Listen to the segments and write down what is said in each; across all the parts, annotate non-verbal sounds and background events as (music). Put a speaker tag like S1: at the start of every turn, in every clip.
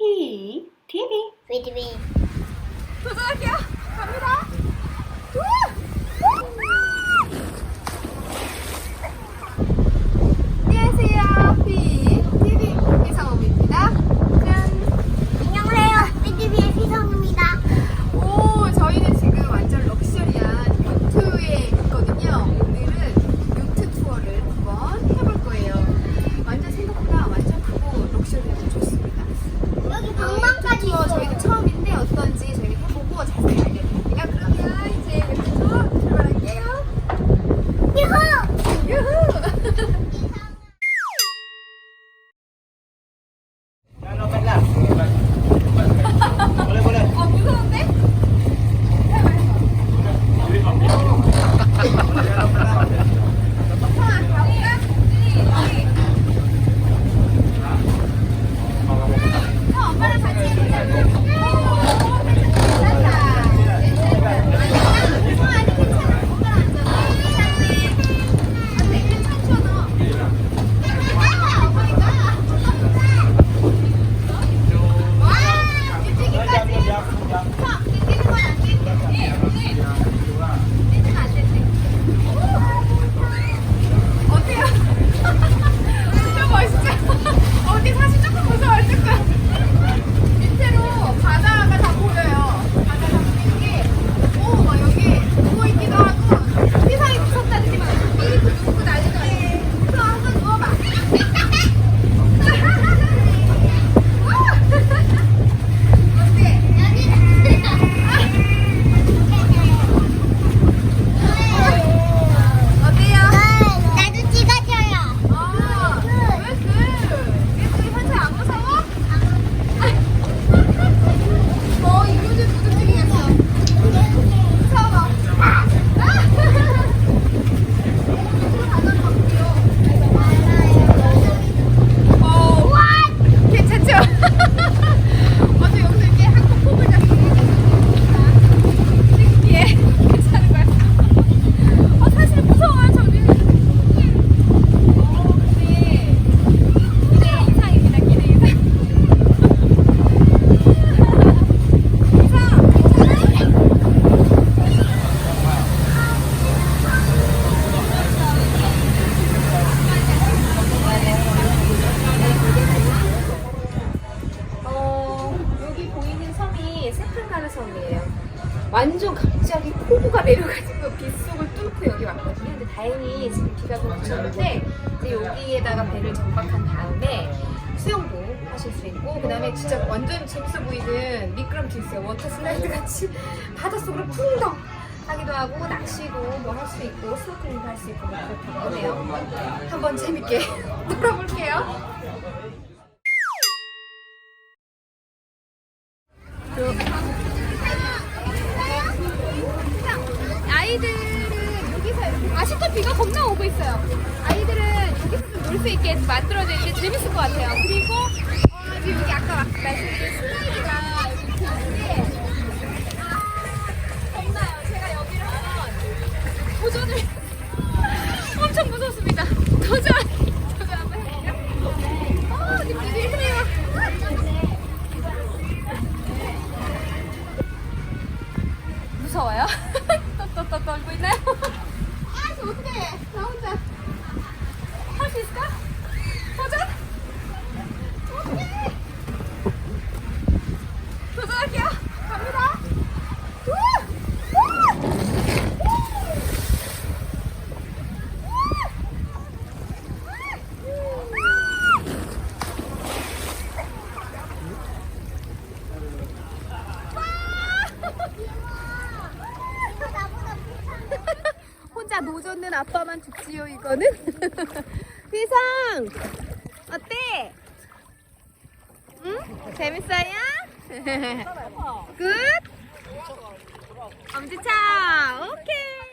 S1: 히 TV
S2: 위드비
S3: 도전할게요. 갑니다. 안녕하세요. 비 다행히 지금 비가 좀 그쳤는데 이제 여기에다가 배를 정박한 다음에 수영도 하실 수 있고 그 다음에 진짜 완전 재밌어 보이는 미끄럼틀 있어요. 워터 슬라이드 같이 (laughs) 바닷속으로 풍덩 하기도 하고 낚시도 뭐 할 수 있고 스노클링도 할 수 있고 뭐 그렇다고 하네요. 한번 재밌게 (laughs) 놀아볼게요. 아직도 비가 겁나 오고 있어요. 아이들은 여기서 놀수 있게 만들어진 게 재밌을 것 같아요. 그리고 어, 여기 아까 막 말씀드린 슬라이드가 아, 도전을 (laughs) 엄청 무섭습니다. 도전! 어. 무서워요? (laughs) 떨고 있나요? 아, 저 어떡해. 나 혼자. 할 수 있을까? 도전? 어떡해. 도전할게요. 갑니다. 우! 우! 혼자 노젓는 아빠만 죽지요 이거는 (laughs) 휘성 어때? 응? 재밌어요? (laughs) 굿? 엄지차 오케이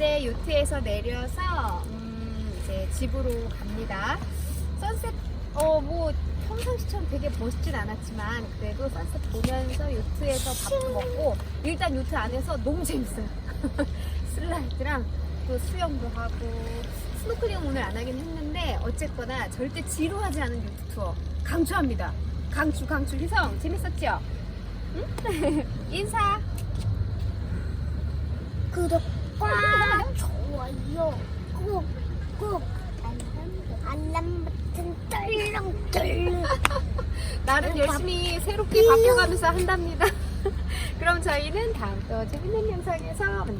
S3: 이제 요트에서 내려서 음, 이제 집으로 갑니다. 선셋 어뭐 평상시처럼 되게 멋있진 않았지만 그래도 선셋 보면서 요트에서 밥도 먹고 일단 요트 안에서 너무 재밌어요. (laughs) 슬라이드랑 또 수영도 하고 스노클링 오늘 안 하긴 했는데 어쨌거나 절대 지루하지 않은 요트 투어 강추합니다. 강추 강추 희성 재밌었죠? 응? (laughs) 인사.
S2: 구독과
S3: 나름 열심히 새롭게 바꿔가면서 한답니다. (laughs) 그럼 저희는 다음 또 재밌는 영상에서 만날게요.